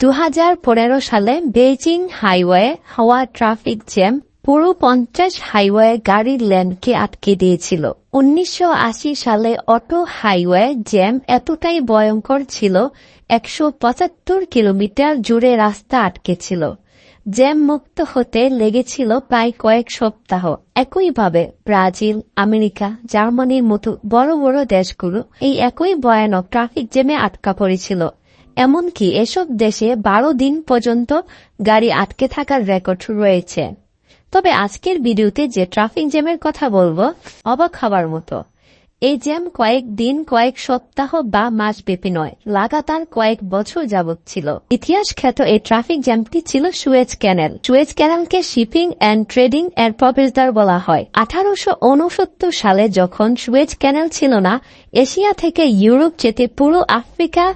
দু হাজার পনেরো সালে বেইজিং হাইওয়ে হওয়া ট্রাফিক জ্যাম পুরো পঞ্চাশ হাইওয়ে গাড়ির লেনকে আটকে দিয়েছিল। উনিশশো আশি সালে অটো হাইওয়ে জ্যাম এতটাই ভয়ঙ্কর ছিল, একশো পঁচাত্তর কিলোমিটার জুড়ে রাস্তা আটকে ছিল। জ্যাম মুক্ত হতে লেগেছিল প্রায় কয়েক সপ্তাহ। একইভাবে ব্রাজিল, আমেরিকা, জার্মানির মতো বড় বড় দেশগুলো এই একই ভয়ানক ট্রাফিক জ্যামে আটকা পড়েছিল। এমনকি এসব দেশে বারো দিন পর্যন্ত গাড়ি আটকে থাকার রেকর্ড রয়েছে। তবে আজকের ভিডিওতে যে ট্রাফিক জ্যামের কথা বলব, অবাক হওয়ার মতো। এই জ্যাম কয়েক দিন, কয়েক সপ্তাহ বা মাস ব্যাপী নয়, লাগাতার কয়েক বছর যাবৎ ছিল। ইতিহাস খ্যাত এই ট্রাফিক জ্যামটি ছিল সুয়েজ ক্যানেল। সুয়েজ ক্যানেলকে শিপিং অ্যান্ড ট্রেডিং এর প্রবেশদ্বার বলা হয়। আঠারোশো উনসত্তর সালে যখন সুয়েজ ক্যানেল ছিল না, এশিয়া থেকে ইউরোপ যেতে পুরো আফ্রিকা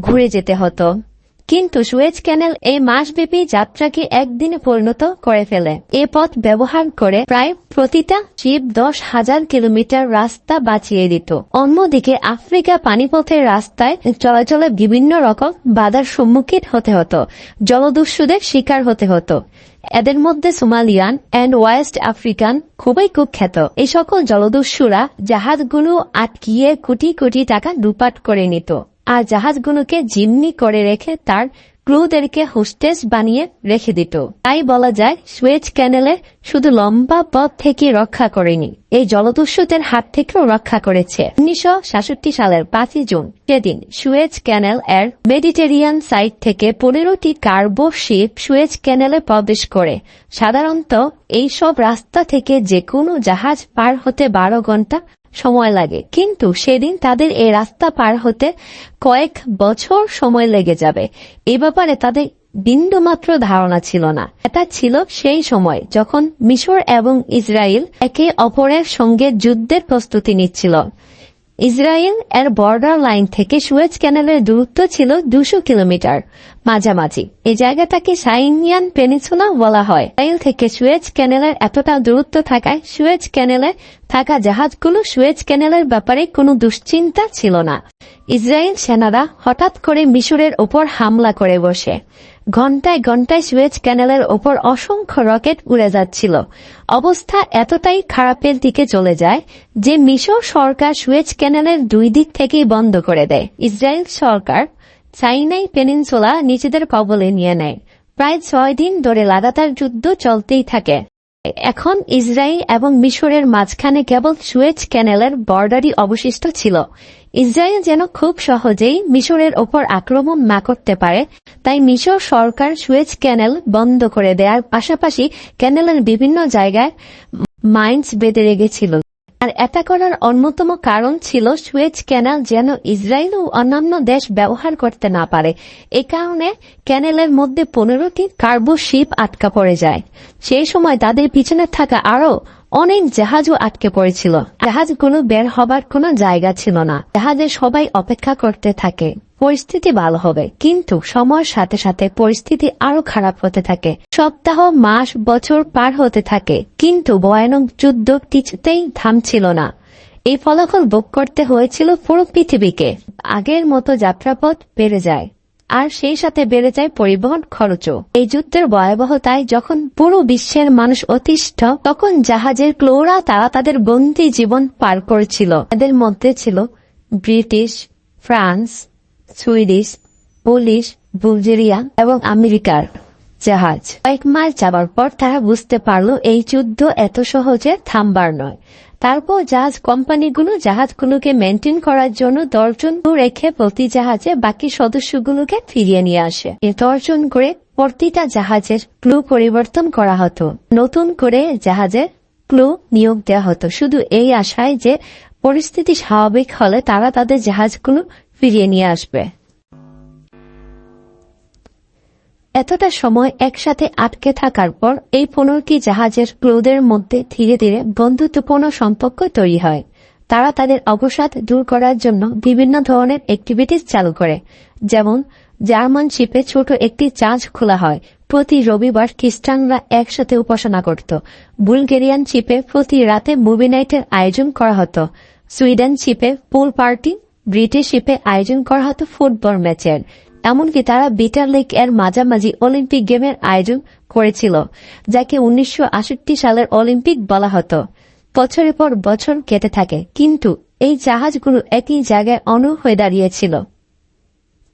ঘুরে যেতে হতো। কিন্তু সুয়েজ ক্যানেল এই মাসব্যাপী যাত্রাকে একদিনে পরিণত করে ফেলে। এ পথ ব্যবহার করে প্রায় প্রতিটা শিপ দশ হাজার কিলোমিটার রাস্তা বাঁচিয়ে দিত। অন্যদিকে আফ্রিকা পানিপথের রাস্তায় চলাচলে বিভিন্ন রকম বাধার সম্মুখীন হতে হতো। জলদস্যুদের শিকার হতে হতো। এদের মধ্যে সোমালিয়ান অ্যান্ড ওয়েস্ট আফ্রিকান খুবই কুখ্যাত। এই সকল জলদস্যুরা জাহাজগুলো আটকিয়ে কোটি কোটি টাকা লুপাট করে নিত। আর জাহাজগুলোকে জিম্নি করে রেখে তার ক্রুদেরকে হোস্টেস বানিয়ে রেখে দিত। তাই বলা যায়, সুয়েজ ক্যানেলে শুধু লম্বা পথ থেকে রক্ষা করেনি, এই জলদস্যুদের হাত থেকেও রক্ষা করেছে। উনিশশো সাতষট্টি সালের পাঁচই জুন, সেদিন সুয়েজ ক্যানেল এর মেডিটেরিয়ান সাইট থেকে পনেরোটি কার্বো শিপ সুয়েজ ক্যানেলে প্রবেশ করে। সাধারণত এই সব রাস্তা থেকে যে কোনো জাহাজ পার হতে বারো ঘণ্টা সময় লাগে। কিন্তু সেদিন তাদের এই রাস্তা পার হতে কয়েক বছর সময় লেগে যাবে। এ ব্যাপারে তাদের বিন্দুমাত্র ধারণা ছিল না। এটা ছিল সেই সময় যখন মিশর এবং ইসরায়েল একে অপরের সঙ্গে যুদ্ধের প্রস্তুতি নিচ্ছিল। ইসরায়েল এর বর্ডার লাইন থেকে সুয়েজ ক্যানেলের দূরত্ব ছিল দুশো কিলোমিটার। মাঝামাঝি। এই জায়গাটাকে সাইনিয়ান পেনিসুলা বলা হয়। ইসরায়েল থেকে সুয়েজ ক্যানেলের এতটা দূরত্ব থাকায় সুয়েজ ক্যানেলে থাকা জাহাজগুলো সুয়েজ ক্যানেলের ব্যাপারে কোনো দুশ্চিন্তা ছিল না। ইসরায়েল সেনারা হঠাৎ করে মিশরের ওপর হামলা করে বসে। ঘন্টায় ঘন্টায় সুয়েজ ক্যানেলের ওপর অসংখ্য রকেট উড়ে যাচ্ছিল। অবস্থা এতটাই খারাপের দিকে চলে যায় যে মিশর সরকার সুয়েজ ক্যানেলের দুই দিক থেকেই বন্ধ করে দেয়। ইসরায়েল সরকার চাইনাই পেনিনসোলা নিজেদের কবলে নিয়ে নেয়। প্রায় ছয় দিন ধরে লাগাতার যুদ্ধ চলতেই থাকে। এখন ইসরায়েল এবং মিশরের মাঝখানে কেবল সুয়েজ ক্যানেলের বর্ডারই অবশিষ্ট ছিল। ইসরায়েল যেন খুব সহজেই মিশরের ওপর আক্রমণ না করতে পারে, তাই মিশর সরকার সুয়েজ ক্যানেল বন্ধ করে দেওয়ার পাশাপাশি ক্যানেলের বিভিন্ন জায়গায় মাইন্স বেঁধে রেখেছিল। আর এটা করার অন্যতম কারণ ছিল সুয়েজ ক্যানেল যেন ইসরায়েল ও অন্যান্য দেশ ব্যবহার করতে না পারে। এ কারণে ক্যানেলের মধ্যে পনেরোটি কার্বো শিপ আটকা পড়ে যায়। সেই সময় তাদের পিছনে থাকা আরও অনেক জাহাজও আটকে পড়েছিল। জাহাজগুলো বের হবার কোনো জায়গা ছিল না। জাহাজে সবাই অপেক্ষা করতে থাকে। পরিস্থিতি ভালো হবে, কিন্তু সময়ের সাথে সাথে পরিস্থিতি আরও খারাপ হতে থাকে। সপ্তাহ, মাস, বছর পার হতে থাকে, কিন্তু ভয়ানক যুদ্ধ কিছুতেই থামছিল না। এই ফলাফল ভোগ করতে হয়েছিল পুরো পৃথিবীকে। আগের মতো যাত্রাপথ বেড়ে যায়, আর সেই সাথে বেড়ে যায় পরিবহন খরচও। এই যুদ্ধের ভয়াবহতায় যখন পুরো বিশ্বের মানুষ অতিষ্ঠ, তখন জাহাজের ক্লোরা তারা তাদের বন্দি জীবন পার করেছিল। এদের মধ্যে ছিল British, France Swedish, Polish, Bulgaria এবং আমেরিকার জাহাজ। কয়েক মাস যাবার পর তারা বুঝতে পারল এই যুদ্ধ এত সহজে থামবার নয়। তারপর জাহাজ কোম্পানিগুলো জাহাজগুলোকে মেনটেন করার জন্য দর্জন রেখে প্রতি জাহাজে বাকি সদস্যগুলোকে ফিরিয়ে নিয়ে আসে। এ দর্জন করে প্রতিটা জাহাজের ক্লু পরিবর্তন করা হতো। নতুন করে জাহাজের ক্লু নিয়োগ দেওয়া হতো। শুধু এই আশায় যে পরিস্থিতি স্বাভাবিক হলে তারা তাদের জাহাজগুলো ফিরিয়ে নিয়ে আসবে। এতটা সময় একসাথে আটকে থাকার পর এই পনেরোটি জাহাজের ক্রোদের মধ্যে ধীরে ধীরে বন্ধুত্বপূর্ণ সম্পর্ক তৈরি হয়। তারা তাদের অবসাদ দূর করার জন্য বিভিন্ন ধরনের অ্যাক্টিভিটিস চালু করে। যেমন, জার্মান শিপে ছোট একটি চার্চ খোলা হয়। প্রতি রবিবার খ্রিস্টানরা একসাথে উপাসনা করত। বুলগেরিয়ান শিপে প্রতি রাতে মুভি নাইটের আয়োজন করা হতো। সুইডেন শিপে পুল পার্টি ব্রিটিশ শিপে আয়োজন করা হতো ফুটবল ম্যাচের। এমনকি তারা বিটার লেক এর মাঝামাঝি অলিম্পিক গেমের আয়োজন করেছিল, যাকে উনিশশো সালের অলিম্পিক বলা হতো। বছরের পর বছর কেটে থাকে, কিন্তু এই জাহাজগুলো একই জায়গায় অনু হয়ে দাঁড়িয়েছিল।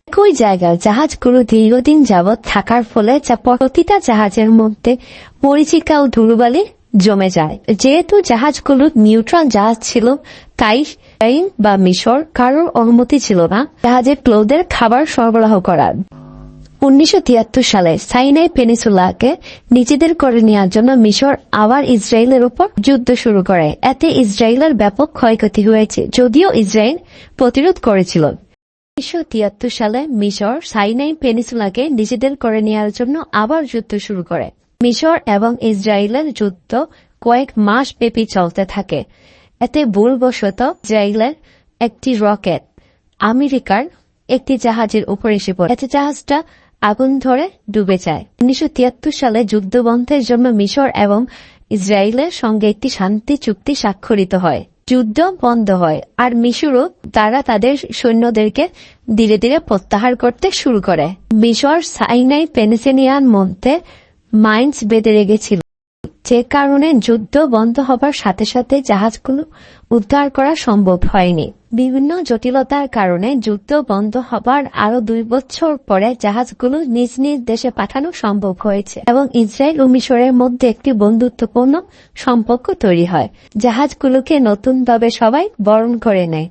একই জায়গায় জাহাজগুলো দীর্ঘদিন যাবৎ থাকার ফলে যা প্রতিটা জাহাজের মধ্যে মরিচিকা ও ধুলোবালি জমে যায়। যেহেতু জাহাজগুলো নিউট্রাল জাহাজ ছিল তাই বা মিশর কারোর অনুমতি ছিল না, জাহাজের ক্লোদের খাবার সরবরাহ করার। উনিশশো তিয়াত্তর সালে সাইনাই পেনিসুলাকে নিজেদের করে নেওয়ার জন্য মিশর আবার ইসরায়েলের উপর যুদ্ধ শুরু করে। এতে ইসরায়েলের ব্যাপক ক্ষয়ক্ষতি হয়েছে, যদিও ইসরায়েল প্রতিরোধ করেছিল। উনিশশো তিয়াত্তর সালে মিশর সাইনাই পেনিসুলাকে নিজেদের করে নেওয়ার জন্য আবার যুদ্ধ শুরু করে। মিশর এবং ইসরায়েলের যুদ্ধ কয়েক মাস ব্যাপী চলতে থাকে। এতে ভুলবশত ইসরায়েলের একটি রকেট আমেরিকার একটি জাহাজের উপর এসে পড়ে। এতে জাহাজটা আগুন ধরে ডুবে যায়। উনিশশো সালে যুদ্ধ বন্ধের জন্য মিশর এবং ইসরায়েলের সঙ্গে একটি শান্তি চুক্তি স্বাক্ষরিত হয়। যুদ্ধ বন্ধ হয় আর মিশরও তারা তাদের সৈন্যদেরকে ধীরে ধীরে প্রত্যাহার করতে শুরু করে। মিশর সাইনাই পেনিসেনিয়ান মধ্যে মাইন্স বেঁধে রেখেছিল। যে কারণে যুদ্ধ বন্ধ হবার সাথে সাথে জাহাজগুলো উদ্ধার করা সম্ভব হয়নি। বিভিন্ন জটিলতার কারণে যুদ্ধ বন্ধ হবার আরও দুই বছর পরে জাহাজগুলো নিজ নিজ দেশে পাঠানো সম্ভব হয়েছে এবং ইসরায়েল ও মিশরের মধ্যে একটি বন্ধুত্বপূর্ণ সম্পর্ক তৈরি হয়। জাহাজগুলোকে নতুনভাবে সবাই বরণ করে নেয়।